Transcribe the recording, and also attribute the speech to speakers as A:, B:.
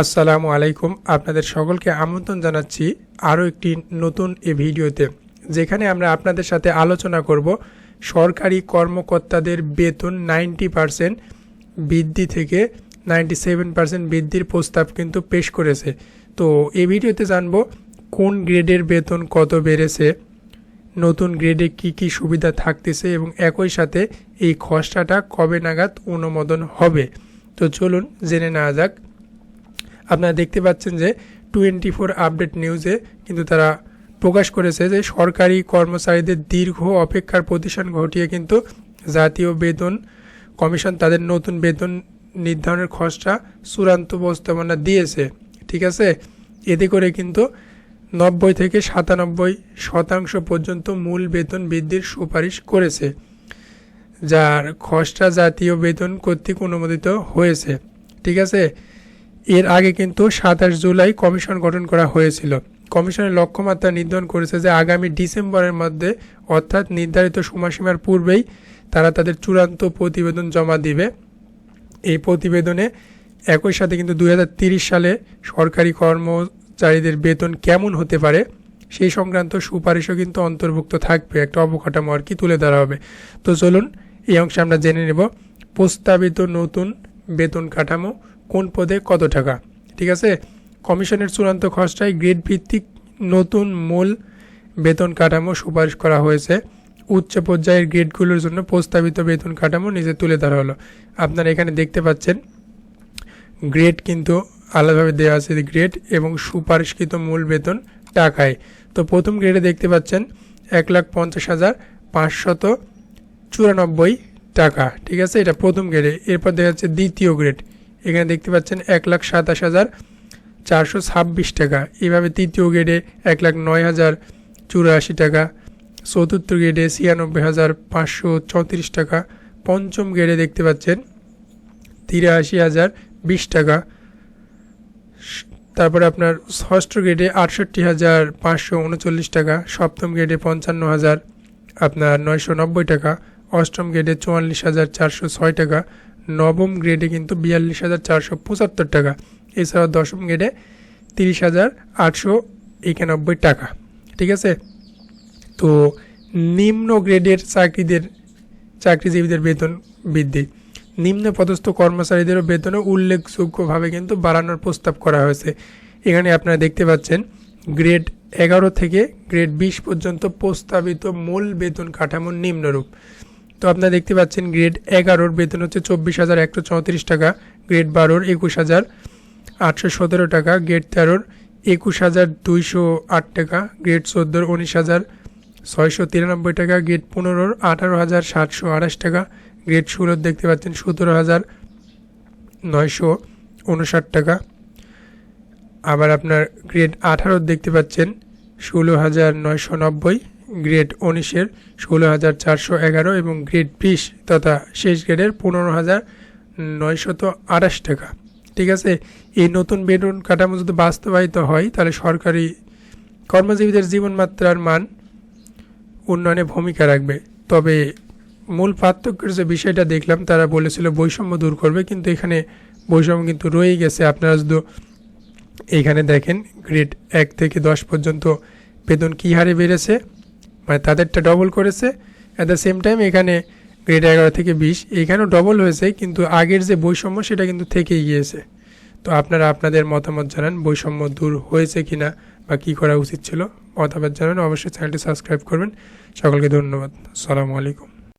A: আসসালামু আলাইকুম। আপনাদের সকলকে আমন্ত্রণ জানাচ্ছি আরও একটি নতুন এ ভিডিওতে, যেখানে আমরা আপনাদের সাথে আলোচনা করব সরকারি কর্মকর্তাদের বেতন নাইনটি পারসেন্ট বৃদ্ধি থেকে নাইনটি সেভেন পারসেন্ট বৃদ্ধির প্রস্তাব কিন্তু পেশ করেছে। তো এই ভিডিওতে জানব কোন গ্রেডের বেতন কত বেড়েছে, নতুন গ্রেডে কি কি সুবিধা থাকতেছে এবং একই সাথে এই খসড়াটা কবে নাগাদ অনুমোদন হবে। তো চলুন জেনে নেওয়া যাক। আপনারা দেখতে পাচ্ছেন যে টোয়েন্টি ফোর আপডেট নিউজে কিন্তু তারা প্রকাশ করেছে যে সরকারি কর্মচারীদের দীর্ঘ অপেক্ষার প্রতিষ্ঠান ঘটিয়ে কিন্তু জাতীয় বেতন কমিশন তাদের নতুন বেতন নির্ধারণের খসড়া চূড়ান্ত প্রস্তাবনা দিয়েছে, ঠিক আছে? এতে করে কিন্তু নব্বই থেকে সাতানব্বই শতাংশ পর্যন্ত মূল বেতন বৃদ্ধির সুপারিশ করেছে, যার খসড়া জাতীয় বেতন কর্তৃক অনুমোদিত হয়েছে, ঠিক আছে? এর আগে কিন্তু সাতাশ জুলাই কমিশন গঠন করা হয়েছিল। কমিশনের লক্ষ্যমাত্রা নির্ধারণ করেছে যে আগামী ডিসেম্বরের মধ্যে, অর্থাৎ নির্ধারিত সময়সীমার পূর্বেই তারা তাদের চূড়ান্ত প্রতিবেদন জমা দিবে। এই প্রতিবেদনে একই সাথে কিন্তু দুই সালে সরকারি কর্মচারীদের বেতন কেমন হতে পারে, সেই সংক্রান্ত সুপারিশও কিন্তু অন্তর্ভুক্ত থাকবে। একটা অবকাঠামো আর কি তুলে ধরা হবে। তো চলুন, এই অংশে আমরা জেনে নেব। প্রস্তাবিত নতুন বেতন কাঠামো কোন পদে কত টাকা? ঠিক আছে? কমিশনের চূড়ান্ত খসড়ায় গ্রেড ভিত্তিক নতুন মূল বেতন কাঠামো সুপারিশ করা হয়েছে। উচ্চ পর্যায়ের গ্রেডগুলোর জন্য প্রস্তাবিত বেতন কাঠামো নিজে তুলে ধরা হলো। আপনারা এখানে দেখতে পাচ্ছেন, গ্রেড কিন্তু আলাদাভাবে দেওয়া আছে গ্রেড এবং সুপারিশকৃত মূল বেতন টাকায়। তো প্রথম গ্রেডে দেখতে পাচ্ছেন, এক লাখ পঞ্চাশ হাজার পাঁচশত চুরানব্বই টাকা। ঠিক আছে? এটা প্রথম গ্রেডে। এরপর দেখা যাচ্ছে দ্বিতীয় গ্রেড। এখানে দেখতে পাচ্ছেন এক লাখ সাতাশ হাজার চারশো ছাব্বিশ টাকা। এভাবে তৃতীয় গ্রেডে এক লাখ নয় হাজার চুরাশি টাকা। চতুর্থ গ্রেডে ছিয়ানব্বই হাজার পাঁচশো চৌত্রিশ টাকা। পঞ্চম গ্রেডে দেখতে পাচ্ছেন তিরাশি হাজার বিশ টাকা। তারপরে আপনার ষষ্ঠ গ্রেডে আটষট্টি হাজার পাঁচশো উনচল্লিশ টাকা। সপ্তম গ্রেডে পঞ্চান্ন হাজার, আপনার নয়শো নব্বই টাকা। অষ্টম গ্রেডে চুয়াল্লিশ হাজার চারশো ছয় টাকা। নবম গ্রেডে কিন্তু বিয়াল্লিশ হাজার চারশো পঁচাত্তর টাকা। এছাড়াও দশম গ্রেডে তিরিশ হাজার আটশো একানব্বই টাকা। ঠিক আছে? তো নিম্ন গ্রেডের চাকরিদের, চাকরিজীবীদের বেতন বৃদ্ধি। নিম্ন পদস্থ কর্মচারীদেরও বেতনও উল্লেখযোগ্যভাবে কিন্তু বাড়ানোর প্রস্তাব করা হয়েছে। এখানে আপনারা দেখতে পাচ্ছেন, গ্রেড এগারো থেকে গ্রেড বিশ পর্যন্ত প্রস্তাবিত মূল বেতন কাঠামোর নিম্নরূপ। তো আপনারা দেখতে পাচ্ছেন গ্রেড এগারোর বেতন হচ্ছে চব্বিশ হাজার একশো চৌত্রিশ টাকা গ্রেড বারোর একুশ হাজার আটশো সতেরো টাকা গ্রেড তেরোর একুশ হাজার দুইশো আট টাকা গ্রেড চোদ্দোর উনিশ হাজার ছয়শো তিরানব্বই টাকা গ্রেড পনেরোর আঠারো হাজার সাতশো আঠাশ টাকা গ্রেড ষোলোর দেখতে পাচ্ছেন সতেরো হাজার নয়শো উনষাট টাকা। আবার আপনার গ্রেড আঠারোর দেখতে পাচ্ছেন ষোলো হাজার নয়শো নব্বই গ্রেড উনিশের ষোলো হাজার চারশো এগারো এবং গ্রেড বিশ তথা শেষ গ্রেডের পনেরো হাজার নয়শত আঠাশ টাকা। ঠিক আছে? এই নতুন বেতন কাঠামো যদি বাস্তবায়িত হয়, তাহলে সরকারি কর্মজীবীদের জীবনমাত্রার মান উন্নয়নে ভূমিকা রাখবে। তবে মূল পার্থক্যের যে বিষয়টা দেখলাম, তারা বলেছিল বৈষম্য দূর করবে, কিন্তু এখানে বৈষম্য কিন্তু রয়েই গেছে। আপনারা শুধু এখানে দেখেন, গ্রেড এক থেকে দশ পর্যন্ত বেতন কী হারে বেড়েছে? মানে তাদেরটা ডবল করেছে। অ্যাট দ্য সেম টাইম এখানে গ্রেড এগারো থেকে বিশ, এখানেও ডবল হয়েছে, কিন্তু আগের যে বৈষম্য সেটা কিন্তু থেকেই গিয়েছে। তো আপনারা আপনাদের মতামত জানান, বৈষম্য দূর হয়েছে কি না বা কী করা উচিত ছিল? মতামত জানান অবশ্যই চ্যানেলটি সাবস্ক্রাইব করবেন। সকলকে ধন্যবাদ। সালামু আলাইকুম।